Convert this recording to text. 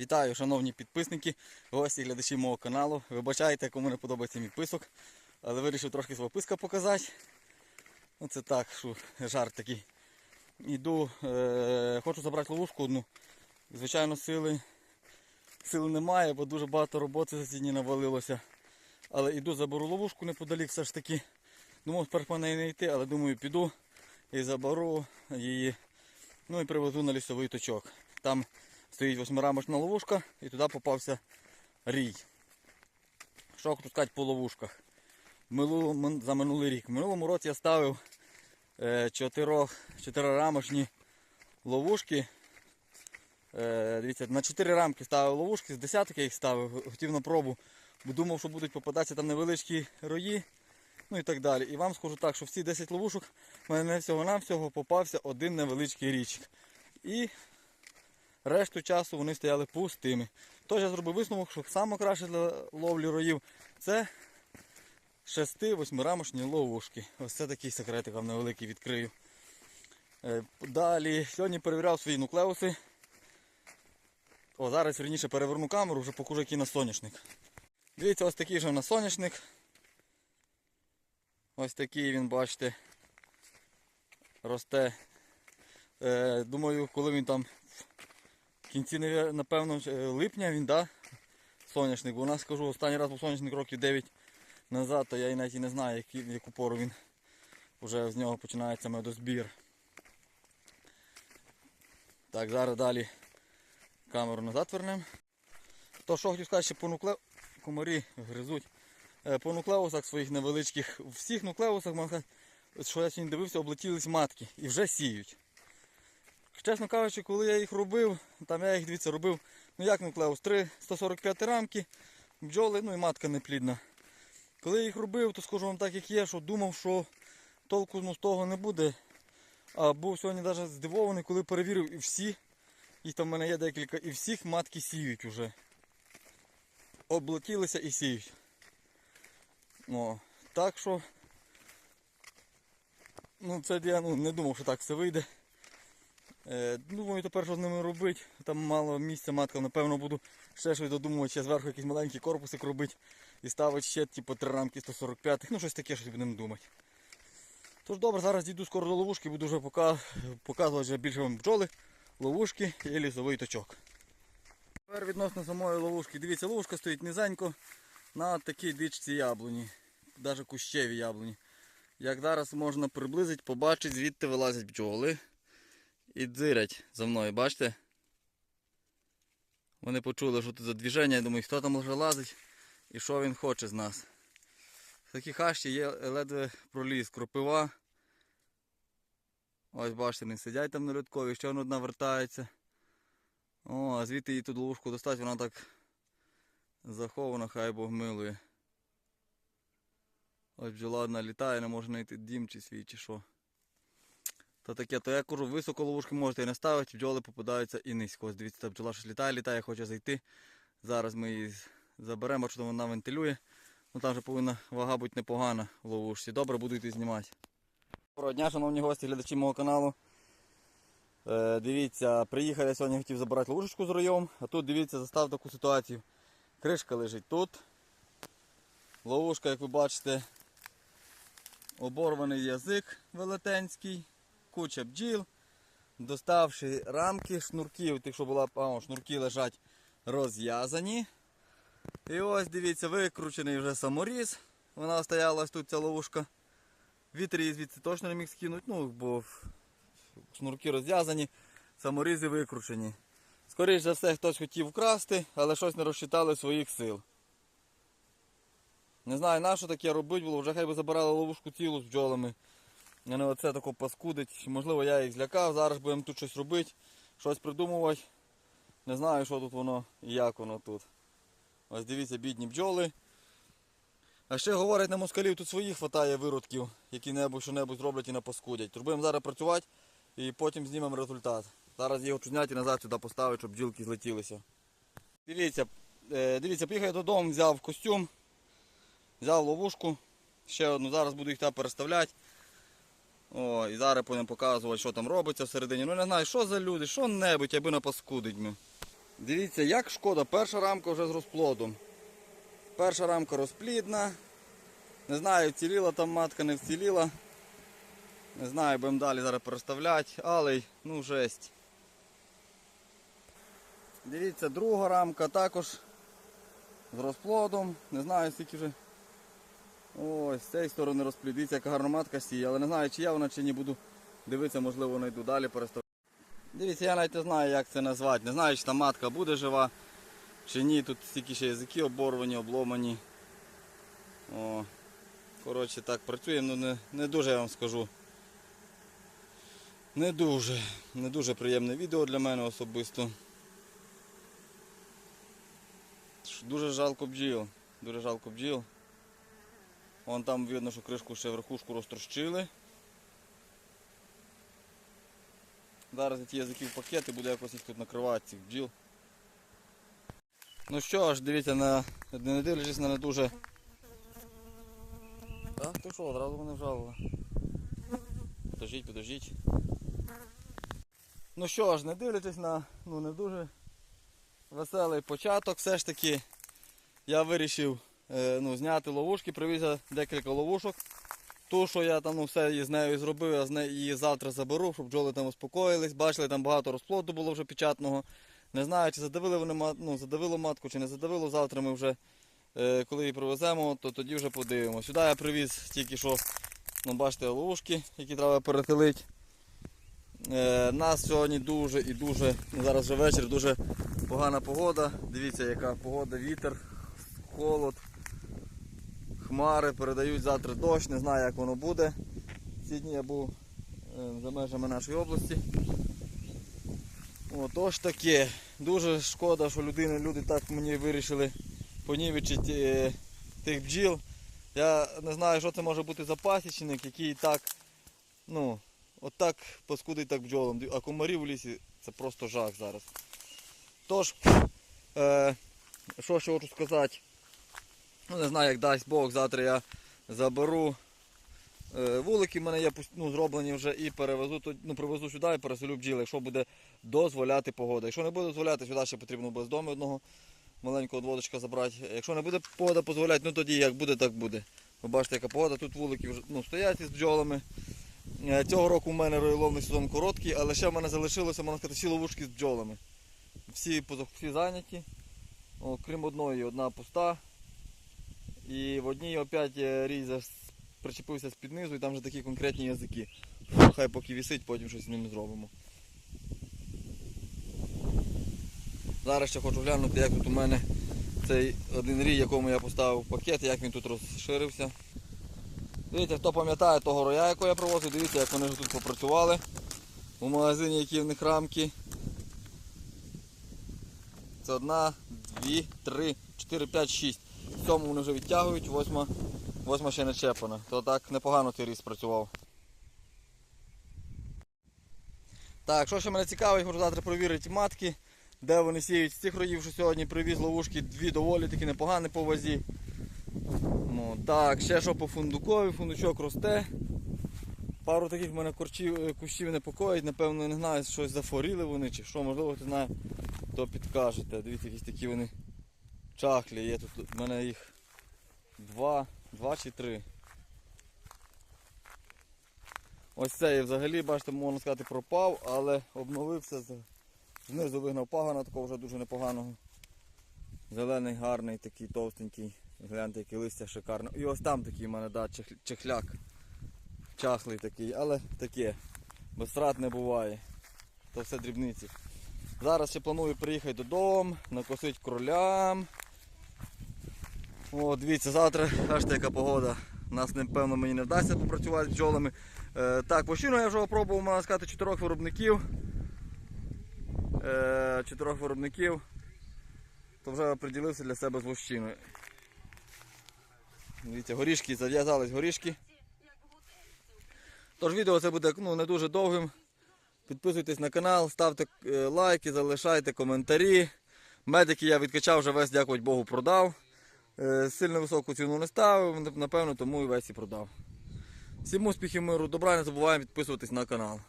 Вітаю, шановні підписники, гості, глядачі мого каналу. Вибачайте, кому не подобається мій писок, але вирішив трошки свого писка показати. Оце так, що жарт такий. Іду, е, хочу забрати ловушку одну. Звичайно, сили, сили немає, бо дуже багато роботи за ці дні навалилося. Але іду, заберу ловушку неподалік все ж таки. Думав, спершу по неї не йти, але думаю, піду і заберу її. Ну і привезу на лісовий точок. Там стоїть восьмирамочна ловушка і туди попався рій. Що хочу сказати по ловушках? Минуло- за минулий рік. В минулому році я ставив е, чотирирамочні ловушки. Е, дивіться, на 4 рамки ставив ловушки, з десяток я їх ставив, хотів на пробу, бо думав, що будуть попадатися там невеличкі рої, ну і так далі. І вам скажу так, що всі 10 ловушок в мене всього-навсього попався один невеличкий річик. І решту часу вони стояли пустими. Тож я зробив висновок, що саме краще для ловлі роїв це 6-8 рамочні ловушки. Ось це такий секретик вам невеликий відкрию. Е, Далі сьогодні перевіряв свої нуклеуси. О, зараз верніше переверну камеру, вже покажу який на соняшник. Дивіться, ось такий же у нас соняшник. Ось такий він, бачите, росте. Е, думаю, коли він там в кінці, напевно, е, липня він, да, соняшник. Бо у нас скажу, останній раз був соняшник років 9 назад, то я і навіть і не знаю, які, в яку пору він вже з нього починається медозбір. Так, зараз далі камеру назад вернемо. То що хотів сказати, ще по комарі гризуть. Е, По нуклеусах своїх невеличких, у всіх нуклеусах, можна сказати, що я сьогодні дивився, облетілись матки і вже сіють. Чесно кажучи, коли я їх робив, там я їх дивіться робив, ну як нуклеус, 3 145 рамки, бджоли, ну і матка неплідна. Коли я їх робив, то скажу вам так, як є, що думав, що толку ну, з того не буде. А був сьогодні навіть здивований, коли перевірив і всі, їх там в мене є декілька, і всіх матки сіють уже. Облетілися і сіють. О, так що, ну це я ну, не думав, що так все вийде. Е, думаю, тепер що з ними робити. Там мало місця матка, напевно буду ще щось додумувати, ще зверху якийсь маленький корпусик робити і ставити ще типу, три рамки 145 ну щось таке, щось будемо думати. Тож добре, зараз дійду скоро до ловушки, буду вже показувати вже більше вам бджоли, ловушки і лісовий точок. Тепер відносно самої ловушки. Дивіться, ловушка стоїть низенько на такій дичці яблуні, навіть кущеві яблуні. Як зараз можна приблизити, побачити, звідти вилазять бджоли і дзирять за мною, бачите? Вони почули, що тут за движення, я думаю, хто там вже лазить і що він хоче з нас. В такій хащі є ледве проліз, кропива. Ось бачите, вони сидять там на рядкові, ще одна вертається. О, а звідти її тут ловушку достати, вона так захована, хай Бог милує. Ось бджола одна літає, не може знайти дім чи свій, чи що. То таке, то я кажу, високо ловушки можете і не ставити, бджоли попадаються і низько. Ось дивіться, та бджола щось літає, літає, хоче зайти. Зараз ми її заберемо, що вона вентилює. Ну там вже повинна вага бути непогана в ловушці. Добре, буду йти знімати. Доброго дня, шановні гості, глядачі мого каналу. Е, дивіться, приїхав я сьогодні хотів забирати ловушечку з роєм, а тут дивіться, застав таку ситуацію. Кришка лежить тут. Ловушка, як ви бачите, оборваний язик велетенський, куча бджіл. Доставши рамки, шнурків, тих, що була, а, шнурки лежать розв'язані. І ось дивіться, викручений вже саморіз. Вона стояла тут ця ловушка. Вітер її звідси точно не міг скинути, ну, бо шнурки розв'язані, саморізи викручені. Скоріше за все, хтось хотів вкрасти, але щось не розчитали своїх сил. Не знаю, на що таке робити було, вже хай би забирали ловушку цілу з бджолами. Не оце тако паскудить. Можливо, я їх злякав, зараз будемо тут щось робити, щось придумувати. Не знаю, що тут воно і як воно тут. Ось дивіться, бідні бджоли. А ще говорять на москалів, тут своїх хватає виродків, які небудь що-небудь зроблять і напаскудять. Тож будемо зараз працювати і потім знімемо результат. Зараз його чузняти і назад сюди поставити, щоб бджілки злетілися. Дивіться, е, дивіться, приїхав я додому, взяв костюм, взяв ловушку. Ще одну, зараз буду їх там переставляти. О, і зараз будемо показувати, що там робиться всередині. Ну не знаю, що за люди, що небудь, аби напаскудить ми. Дивіться, як шкода, перша рамка вже з розплодом. Перша рамка розплідна. Не знаю, вціліла там матка, не вціліла. Не знаю, будемо далі зараз переставляти, але ну жесть. Дивіться, друга рамка також з розплодом. Не знаю, скільки вже. Ось, з цієї сторони розплід. Дивіться, яка гарна матка сіє, але не знаю, чи я вона, чи ні буду дивитися, можливо, знайду далі переставляти. Дивіться, я навіть не знаю, як це назвати. Не знаю, чи та матка буде жива, чи ні. Тут стільки ще язики оборвані, обломані. О, коротше, так працюємо, ну не, не дуже я вам скажу. Не дуже, не дуже приємне відео для мене особисто. Дуже жалко бджіл. Дуже жалко бджіл. Вон там видно, що кришку ще верхушку розтрощили. Зараз ті язики в пакет і буде якось їх тут накривати цих бджіл. Ну що ж, дивіться, на, не дивлячись на не дуже. Так, ти що, одразу мене вжалили. Подождіть, подождіть. Ну що ж, не дивлячись на ну, не дуже веселий початок, все ж таки я вирішив ну, зняти ловушки, привіз декілька ловушок. Ту, що я там ну, все з нею зробив, я з неї її завтра заберу, щоб бджоли там успокоїлись. Бачили, там багато розплоду було вже печатного. Не знаю, чи задавили вони ну, задавило матку, чи не задавило. Завтра ми вже, е, коли її привеземо, то тоді вже подивимося. Сюди я привіз тільки що, ну, бачите, ловушки, які треба перехилити. Е, нас сьогодні дуже і дуже, ну, зараз вже вечір, дуже погана погода. Дивіться, яка погода, вітер, холод, хмари передають завтра дощ, не знаю як воно буде. Ці дні я був е, за межами нашої області. Отож таке. Дуже шкода, що людини, люди так мені вирішили понівечити е, тих бджіл. Я не знаю, що це може бути за пасічник, який так, ну, отак паскудить так бджолам. А комарів в лісі це просто жах зараз. Тож, е, що ще хочу сказати. Ну, не знаю, як дасть Бог, завтра я заберу. Е, вулики в мене є ну, зроблені вже і перевезу, ну, привезу сюди і переселю бджіл, якщо буде дозволяти погода. Якщо не буде дозволяти, сюди ще потрібно буде з дому одного маленького дводочка забрати. Якщо не буде погода дозволяти, ну тоді як буде, так буде. Ви бачите, яка погода, тут вулики вже ну, стоять із бджолами. Е, Цього року у мене роїловний сезон короткий, але ще в мене залишилося, можна сказати, всі ловушки з бджолами. Всі, всі зайняті, О, одної, одна пуста. І в одній опять е, рій причепився з-під низу і там вже такі конкретні язики. Хай поки вісить, потім щось з ним зробимо. Зараз ще хочу глянути, як тут у мене цей один рій, якому я поставив пакет, як він тут розширився. Дивіться, хто пам'ятає того роя, якого я привозив, дивіться, як вони вже тут попрацювали у магазині, які в них рамки. Це одна, дві, три, чотири, п'ять, шість. Сьому вони вже відтягують, восьма, восьма ще не чепана. То так непогано цей різ працював. Так, що ще мене цікавить, хочу завтра перевірити матки, де вони сіють з цих роїв, що сьогодні привіз ловушки, дві доволі такі непогані по вазі. Ну, так, ще що по фундукові, фундучок росте. Пару таких в мене корчів, е, кущів непокоїть, напевно, не знаю, щось зафоріли вони чи що, можливо, хто знає, то підкажете. Дивіться, якісь такі вони чахлі. Є тут в мене їх два, два чи три. Ось цей взагалі, бачите, можна сказати, пропав, але обновився. Знизу вигнав пагана, такого вже дуже непоганого. Зелений, гарний, такий товстенький. Гляньте, яке листя шикарне. І ось там такий в мене да, чехляк. Чахлий такий, але таке. Без втрат не буває. То все дрібниці. Зараз ще планую приїхати додому, накосити кролям. О, дивіться, завтра бачите, яка погода. Нас, напевно, мені не вдасться попрацювати з бджолами. Е, так, вощину я вже опробував, можна сказати, чотирьох виробників. Е, чотирьох виробників. То вже оприділився для себе з вощиною. Дивіться, горішки, зав'язались горішки. Тож відео це буде ну, не дуже довгим. Підписуйтесь на канал, ставте е, лайки, залишайте коментарі. Медики я відкачав, вже весь, дякувати Богу, продав. Е, Сильно високу ціну не ставив, напевно, тому і весь і продав. Всім успіхів, миру, добра, не забуваємо підписуватись на канал.